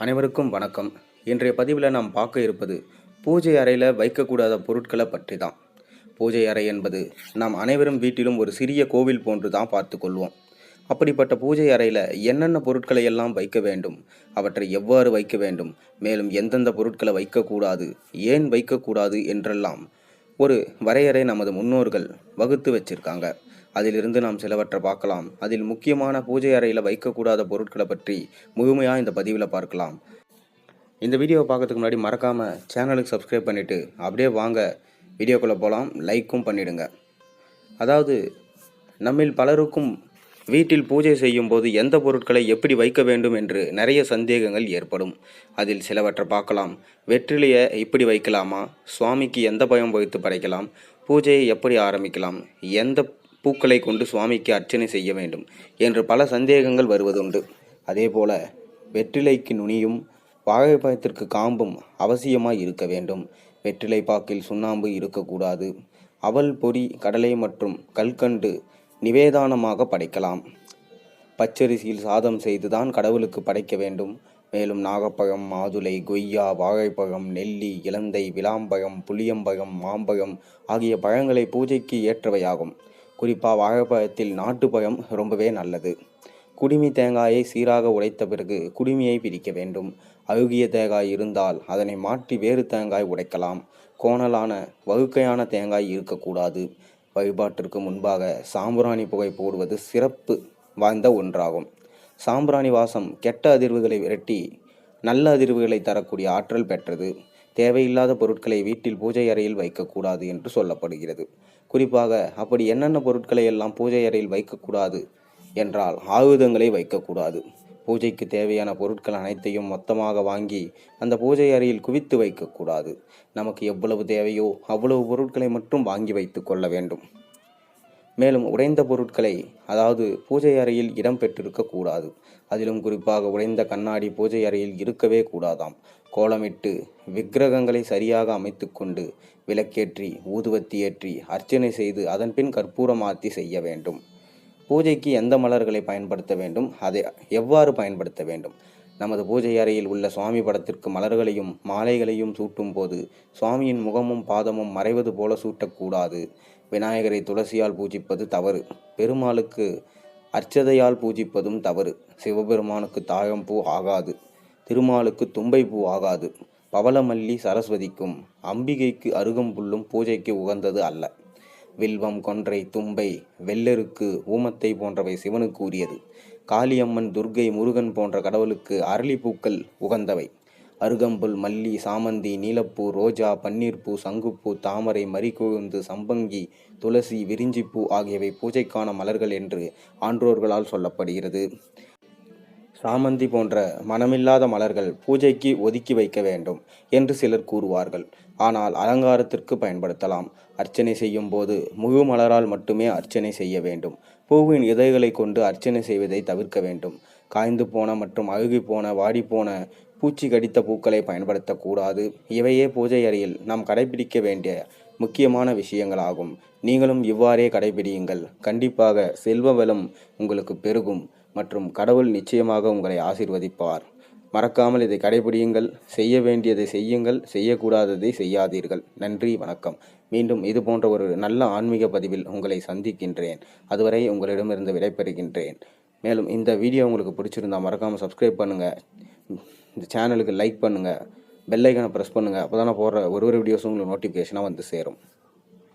அனைவருக்கும் வணக்கம். இன்றைய பதிவில் நாம் பார்க்க இருப்பது பூஜை அறையில் வைக்கக்கூடாத பொருட்களை பற்றி தான் பூஜை அறை என்பது நாம் அனைவரும் வீட்டிலும் ஒரு சிறிய கோவில் போன்று தான் பார்த்து கொள்வோம். அப்படிப்பட்ட பூஜை அறையில் என்னென்ன பொருட்களை எல்லாம் வைக்க வேண்டும் அவற்றை எவ்வாறு வைக்க வேண்டும் மேலும் எந்தெந்த பொருட்களை வைக்கக்கூடாது ஏன் வைக்கக்கூடாது என்றெல்லாம் ஒரு வரையறை நமது முன்னோர்கள் வகுத்து வச்சிருக்காங்க. அதிலிருந்து நாம் சிலவற்றை பார்க்கலாம். அதில் முக்கியமான பூஜை அறையில் வைக்கக்கூடாத பொருட்களை பற்றி முழுமையாக இந்த பதிவில் பார்க்கலாம். இந்த வீடியோவை பார்க்கறதுக்கு முன்னாடி மறக்காமல் சேனலுக்கு சப்ஸ்கிரைப் பண்ணிவிட்டு அப்படியே வாங்க. வீடியோக்குள்ளே போகலாம் லைக்கும் பண்ணிடுங்க. அதாவது நம்மில் பலருக்கும் வீட்டில் பூஜை செய்யும் போது எந்த பொருட்களை எப்படி வைக்க வேண்டும் என்று நிறைய சந்தேகங்கள் ஏற்படும். அதில் சிலவற்றை பார்க்கலாம். வெற்றிலையை இப்படி வைக்கலாமா? சுவாமிக்கு எந்த பயம் வைத்து படைக்கலாம்? பூஜையை எப்படி ஆரம்பிக்கலாம்? எந்த பூக்களை கொண்டு சுவாமிக்கு அர்ச்சனை செய்ய வேண்டும் என்று பல சந்தேகங்கள் வருவதுண்டு. அதேபோல வெற்றிலைக்கு நுனியும் வாழைப்பழத்திற்கு காம்பும் அவசியமாய் இருக்க வேண்டும். வெற்றிலை பாக்கில் சுண்ணாம்பு இருக்கக்கூடாது. அவல் பொறி கடலை மற்றும் கல்கண்டு நிவேதானமாக படைக்கலாம். பச்சரிசியில் சாதம் செய்துதான் கடவுளுக்கு படைக்க வேண்டும். மேலும் நாகப்பழம் மாதுளை கொய்யா வாழைப்பழம் நெல்லி இலந்தை விளாம்பழம் புளியம்பழம் மாம்பழம் ஆகிய பழங்களை பூஜைக்கு ஏற்றவையாகும். குறிப்பாக வாழைப்பழத்தில் நாட்டுப்பழம் ரொம்பவே நல்லது. குடுமி தேங்காயை சீராக உடைத்த பிறகு குடுமியை பிரிக்க வேண்டும். அழுகிய தேங்காய் இருந்தால் அதனை மாற்றி வேறு தேங்காய் உடைக்கலாம். கோணலான வகுக்கையான தேங்காய் இருக்கக்கூடாது. வழிபாட்டிற்கு முன்பாக சாம்பிராணி புகை போடுவது சிறப்பு வாய்ந்த ஒன்றாகும். சாம்பிராணி வாசம் கெட்ட அதிர்வுகளை விரட்டி நல்ல அதிர்வுகளை தரக்கூடிய ஆற்றல் பெற்றது. தேவையில்லாத பொருட்களை வீட்டில் பூஜை அறையில் வைக்கக்கூடாது என்று சொல்லப்படுகிறது. குறிப்பாக அப்படி என்னென்ன பொருட்களை எல்லாம் பூஜை அறையில் வைக்கக்கூடாது என்றால் ஆயுதங்களை வைக்கக்கூடாது. பூஜைக்கு தேவையான பொருட்கள் அனைத்தையும் மொத்தமாக வாங்கி அந்த பூஜை அறையில் குவித்து வைக்கக்கூடாது. நமக்கு எவ்வளவு தேவையோ அவ்வளவு பொருட்களை மட்டும் வாங்கி வைத்து கொள்ள வேண்டும். மேலும் உடைந்த பொருட்களை அதாவது பூஜை அறையில் இடம் பெற்றிருக்கக்கூடாது அதிலும் குறிப்பாக உடைந்த கண்ணாடி பூஜை அறையில் இருக்கவே கூடாதாம். கோலமிட்டு விக்கிரகங்களை சரியாக அமைத்து கொண்டு விளக்கேற்றி ஊதுவத்தி ஏற்றி அர்ச்சனை செய்து அதன்பின் கற்பூரம் ஆர்த்தி செய்ய வேண்டும். பூஜைக்கு எந்த மலர்களை பயன்படுத்த வேண்டும்? அதை எவ்வாறு பயன்படுத்த வேண்டும்? நமது பூஜை அறையில் உள்ள சுவாமி படத்திற்கு மலர்களையும் மாலைகளையும் சூட்டும் போது சுவாமியின் முகமும் பாதமும் மறைவது போல சூட்டக்கூடாது. விநாயகரை துளசியால் பூஜிப்பது தவறு. பெருமாளுக்கு அர்ச்சதையால் பூஜிப்பதும் தவறு. சிவபெருமானுக்கு தாழம்பூ ஆகாது. திருமாலுக்கு தும்பை பூ ஆகாது. பவளமல்லி சரஸ்வதிக்கும் அம்பிகைக்கு அருகம்புல்லும் பூஜைக்கு உகந்தது அல்ல. வில்வம் கொன்றை தும்பை வெள்ளெருக்கு ஊமத்தை போன்றவை சிவனுக்கு உரியது. காளியம்மன் துர்க்கை முருகன் போன்ற கடவுளுக்கு அரளிப்பூக்கள் உகந்தவை. அருகம்புல் மல்லி சாமந்தி நீலப்பூ ரோஜா பன்னீர்ப்பூ சங்குப்பூ தாமரை மறிகொழுந்து சம்பங்கி துளசி விரிஞ்சிப்பூ ஆகியவை பூஜைக்கான மலர்கள் என்று ஆன்றோர்களால் சொல்லப்படுகிறது. சாமந்தி போன்ற மனமில்லாத மலர்கள் பூஜைக்கு ஒதுக்கி வைக்க வேண்டும் என்று சிலர் கூறுவார்கள். ஆனால் அலங்காரத்திற்கு பயன்படுத்தலாம். அர்ச்சனை செய்யும் போது முழு மலரால் மட்டுமே அர்ச்சனை செய்ய வேண்டும். பூவின் இதழ்களை கொண்டு அர்ச்சனை செய்வதை தவிர்க்க வேண்டும். காய்ந்து போன மற்றும் அழுகி போன வாடிப்போன பூச்சி கடித்த பூக்களை பயன்படுத்தக்கூடாது. இவையே பூஜை அறையில் நாம் கடைபிடிக்க வேண்டிய முக்கியமான விஷயங்களாகும். நீங்களும் இவ்வாறே கடைபிடியுங்கள். கண்டிப்பாக செல்வ வளம் உங்களுக்கு பெருகும். மற்றும் கடவுள் நிச்சயமாக உங்களை ஆசீர்வதிப்பார். மறக்காமல் இதை கடைபிடியுங்கள். செய்ய வேண்டியதை செய்யுங்கள். செய்யக்கூடாததை செய்யாதீர்கள். நன்றி வணக்கம். மீண்டும் இது போன்ற ஒரு நல்ல ஆன்மீக பதிவில் உங்களை சந்திக்கின்றேன். அதுவரை உங்களிடமிருந்து விடைபெறுகின்றேன். மேலும் இந்த வீடியோ உங்களுக்கு பிடிச்சிருந்தா மறக்காமல் சப்ஸ்கிரைப் பண்ணுங்கள் இந்த சேனலுக்கு லைக் பண்ணுங்கள் பெல்லைக்கனை ப்ரெஸ் பண்ணுங்கள் அப்போ தானே போடுற ஒரு ஒரு வீடியோஸும் உங்களுக்கு நோட்டிஃபிகேஷனாக வந்து சேரும்.